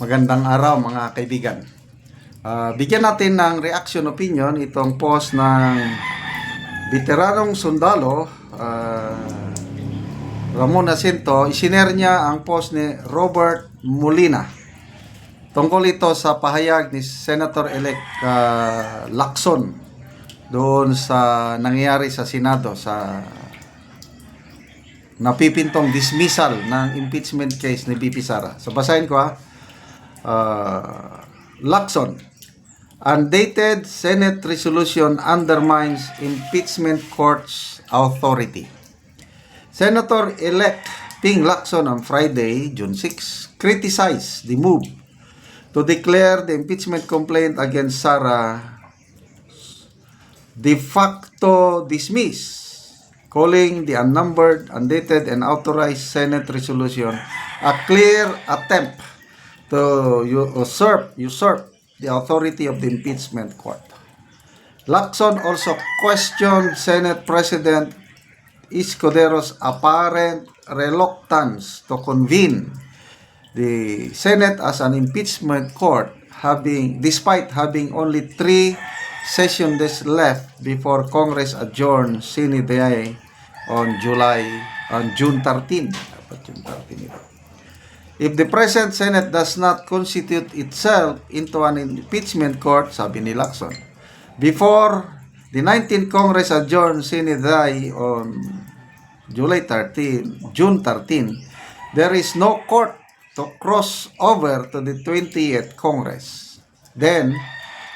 Magandang araw mga kaibigan. Ah, bigyan natin ng reaction opinion itong post ng veteranong sundalo ah, Ramon Jacinto. Isinare niya ang post ni Robert Molina. Tungkol ito sa pahayag ni Senator-elect ah, Lacson doon sa nangyayari sa Senado sa napipintong dismissal ng impeachment case ni BP Sara. So basahin ko ha. Uh, Lacson, undated Senate resolution undermines impeachment court's authority. Senator-elect Ping Lacson on Friday, June 6, criticized the move to declare the impeachment complaint against Sara de facto dismiss, calling the unnumbered, undated, and authorized Senate resolution a clear attempt to usurp, usurp the authority of the impeachment court. Lacson also questioned Senate President Escudero's apparent reluctance to convene the Senate as an impeachment court having despite having only three session days left before Congress adjourn sine die on July on June 13 dapat June 13 ito If the present Senate does not constitute itself into an impeachment court, sabi ni Lacson, before the 19th Congress adjourn sine die on July 13, June 13, there is no court to cross over to the 20th Congress. Then,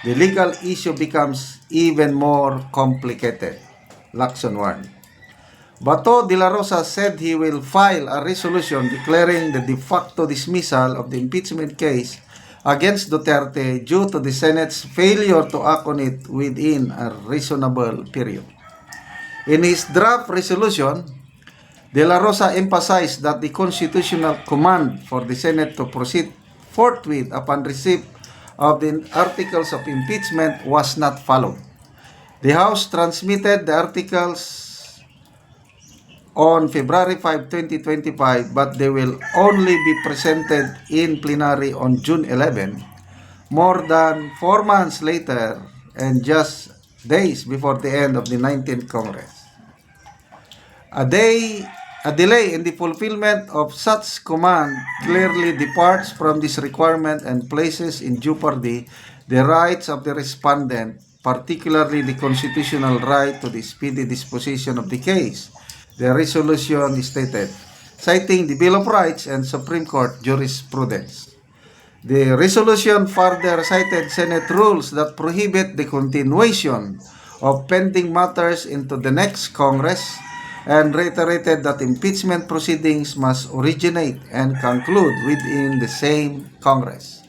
the legal issue becomes even more complicated. Lacson warned. Bato de la Rosa said he will file a resolution declaring the de facto dismissal of the impeachment case against Duterte due to the Senate's failure to act on it within a reasonable period. In his draft resolution, De La Rosa emphasized that the constitutional command for the Senate to proceed forthwith upon receipt of the articles of impeachment was not followed. The House transmitted the articles on February 5, 2025, but they will only be presented in plenary on June 11, more than four months later and just days before the end of the 19th Congress. A day, a delay in the fulfillment of such command clearly departs from this requirement and places in jeopardy the rights of the respondent, particularly the constitutional right to the speedy disposition of the case. The resolution stated, citing the Bill of Rights and Supreme Court jurisprudence. The resolution further cited Senate rules that prohibit the continuation of pending matters into the next Congress and reiterated that impeachment proceedings must originate and conclude within the same Congress.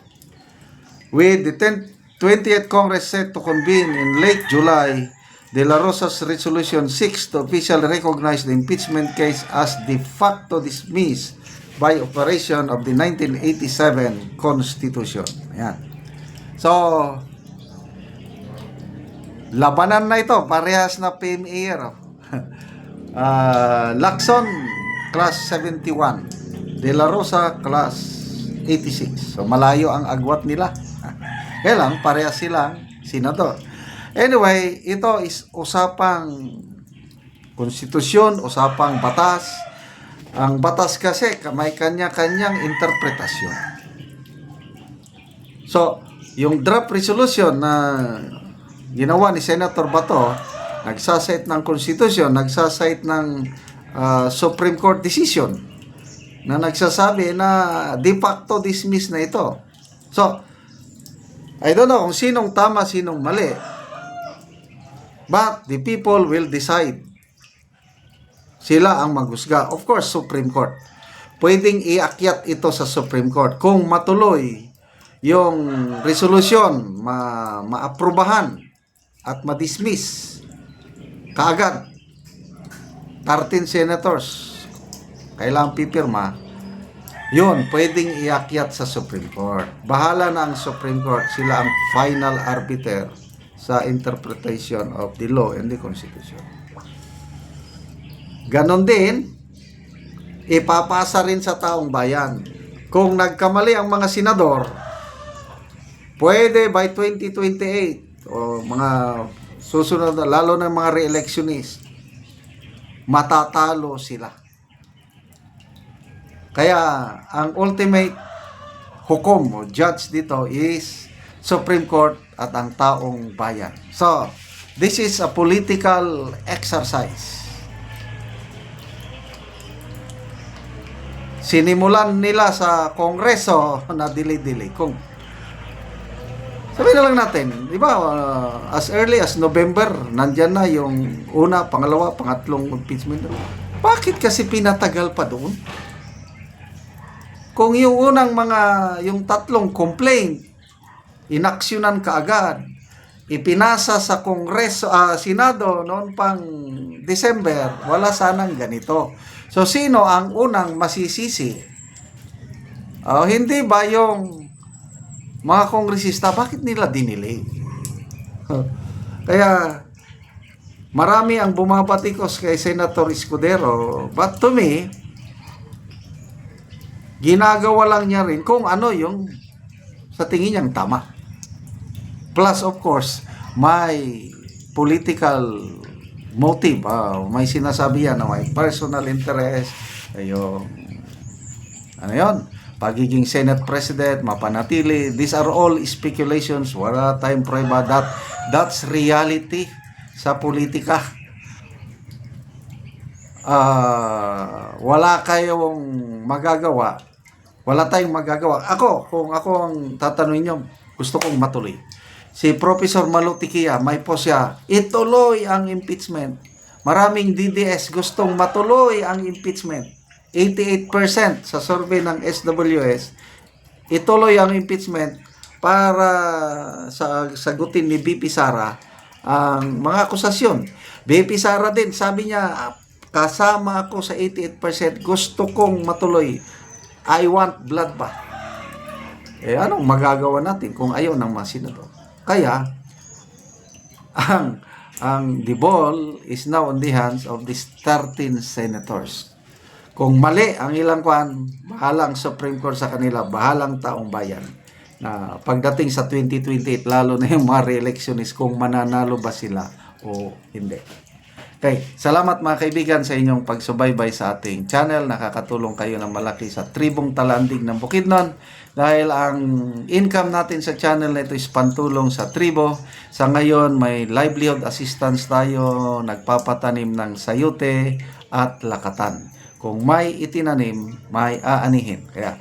With the 10th 20th Congress set to convene in late July, De La Rosa's Resolution 6 to officially recognize the impeachment case as de facto dismissed by operation of the 1987 Constitution. Ayan. So, labanan na ito. Parehas na PMA year. Ah, Lacson, class 71. De La Rosa, class 86. So, malayo ang agwat nila. Kaya lang, parehas silang senador. Anyway, ito is usapang konstitusyon, usapang batas. Ang batas kasi may kanya-kanyang interpretasyon. So, yung draft resolution na ginawa ni Senator Bato, nagsasite ng konstitusyon, nagsasite ng ah, Supreme Court decision na nagsasabi na de facto dismiss na ito. So, I don't know kung sinong tama, sinong mali. But the people will decide. Sila ang maghusga. Of course, Supreme Court. Pwedeng iakyat ito sa Supreme Court kung matuloy yung resolution ma maaprubahan at ma-dismiss kaagad 13 senators kailangan pipirma yun, pwedeng iakyat sa Supreme Court. Bahala na ang Supreme Court. Sila ang final arbiter sa interpretation of the law and the Constitution. Ganon din, ipapasa rin sa taong bayan. kung nagkamali ang mga senador, pwede by 2028 o mga susunod lalo na mga re-electionist, matatalo sila. Kaya ang ultimate hukom o judge dito is Supreme Court at ang taong bayan. So, this is a political exercise. Sinimulan nila sa Kongreso na dili-dili. Kung sabihin na lang natin, di ba, uh, as early as November, nandyan na yung una, pangalawa, pangatlong impeachment. Bakit kasi pinatagal pa doon? Kung yung unang mga, yung tatlong complaint, inaksyonan kaagad, ipinasa sa Kongreso, ah, Senado noon pang December, wala sanang ganito. So, sino ang unang masisisi? Oh, hindi ba yung mga kongresista, bakit nila dinili? Kaya, marami ang bumabatikos kay Senator Escudero. But to me, ginagawa lang niya rin kung ano yung sa tingin niyang tama. Plus, of course, may political motive. ah, may sinasabi yan na may personal interest. Yung, ano yon pagiging Senate President, mapanatili. These are all speculations. Wala tayong prueba. That, that's reality sa politika. Ah, wala kayong magagawa. Wala tayong magagawa. Ako, kung ako ang tatanungin nyo, gusto kong matuloy. Si Professor Malutikia, may po siya, ituloy ang impeachment. Maraming DDS gustong matuloy ang impeachment. 88% sa survey ng SWS, ituloy ang impeachment para sa sagutin ni BP Sara ang mga akusasyon. BP Sara din, sabi niya, kasama ako sa 88%, gusto kong matuloy. I want bloodbath. Eh, anong magagawa natin kung ayaw ng mga senador? Kaya, ang, ang the ball is now on the hands of these 13 senators. Kung mali ang ilang kwan, bahalang Supreme Court sa kanila, bahalang taong bayan. Na pagdating sa 2028, lalo na yung mga re-electionist, kung mananalo ba sila o hindi. Okay, salamat mga kaibigan sa inyong pagsubaybay sa ating channel. Nakakatulong kayo ng malaki sa tribong talandig ng Bukidnon dahil ang income natin sa channel na ito is pantulong sa tribo. Sa ngayon, may livelihood assistance tayo, nagpapatanim ng sayute at lakatan. Kung may itinanim, may aanihin. Kaya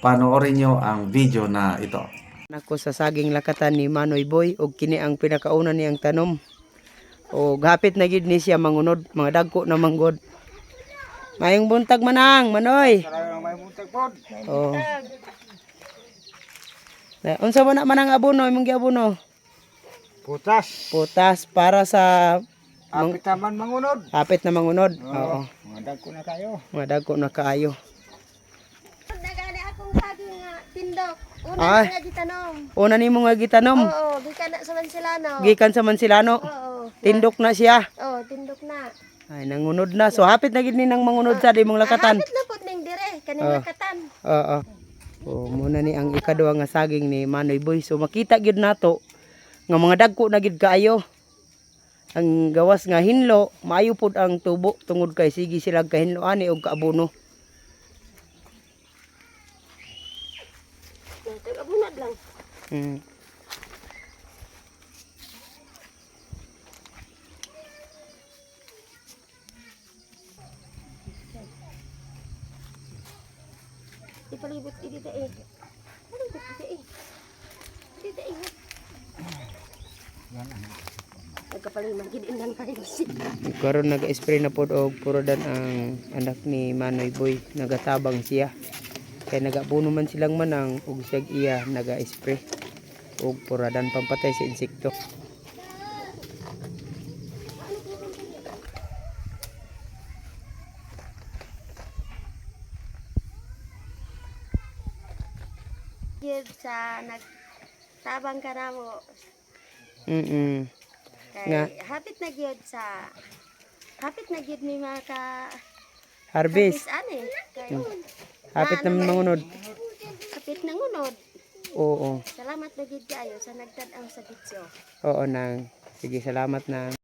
panoorin nyo ang video na ito. Nako sa saging lakatan ni Manoy Boy ug kini ang pinakauna niyang tanom. O gapit na gid ni siya mangunod, mga dagko na manggod. Mayong buntag manang, Manoy. Oh. Na, unsa man na manang abono imong giabono? Putas. Putas para sa Apit taman mangunod. hapit na mangunod. Oo. Mga dagko na kayo. Mga dagko na kaayo. Nagani akong saging nga tindok. Una Ay. nga gitanom. Una nimo nga gitanom, Oo, gikan na sa Mansilano. gikan sa Mansilano. Oo. Tindok na siya. Oo, tindok na. Ay nangunod na. So hapit na gid ni nang mangunod sa imong lakatan. Hapit na pud ning dire kaning Ah. lakatan. Oo. O muna ni ang ikaduha nga saging ni Manoy Boy. So makita gyud nato nga mga dagko na gid kaayo. Ang gawas nga hinlo, maayo pud ang tubo tungod kay sige sila kahinlo ani og kaabono. Abunad lang. Mm. Ipalibot idi da eh. Palibot idi eh. Idi da eh. Nagkapalimang gid indang kayo si. Karon naga-spray na pod og puradan ang anak ni Manoy Boy. Nagatabang siya. Kay nagabuno man silang manang ug siyag iya naga-spray og puradan pampatay sa insekto. Sa nagtabang ka na mo. Mm. Kay Nga. hapit na gyud sa hapit na gyud ni mga ka Harvest. ani. Kay Hapit naman mangunod. Kapit ng unod. Oo. Salamat na gid kayo sa nagtad-ang sa bitso. Oo nang. Sige, salamat na.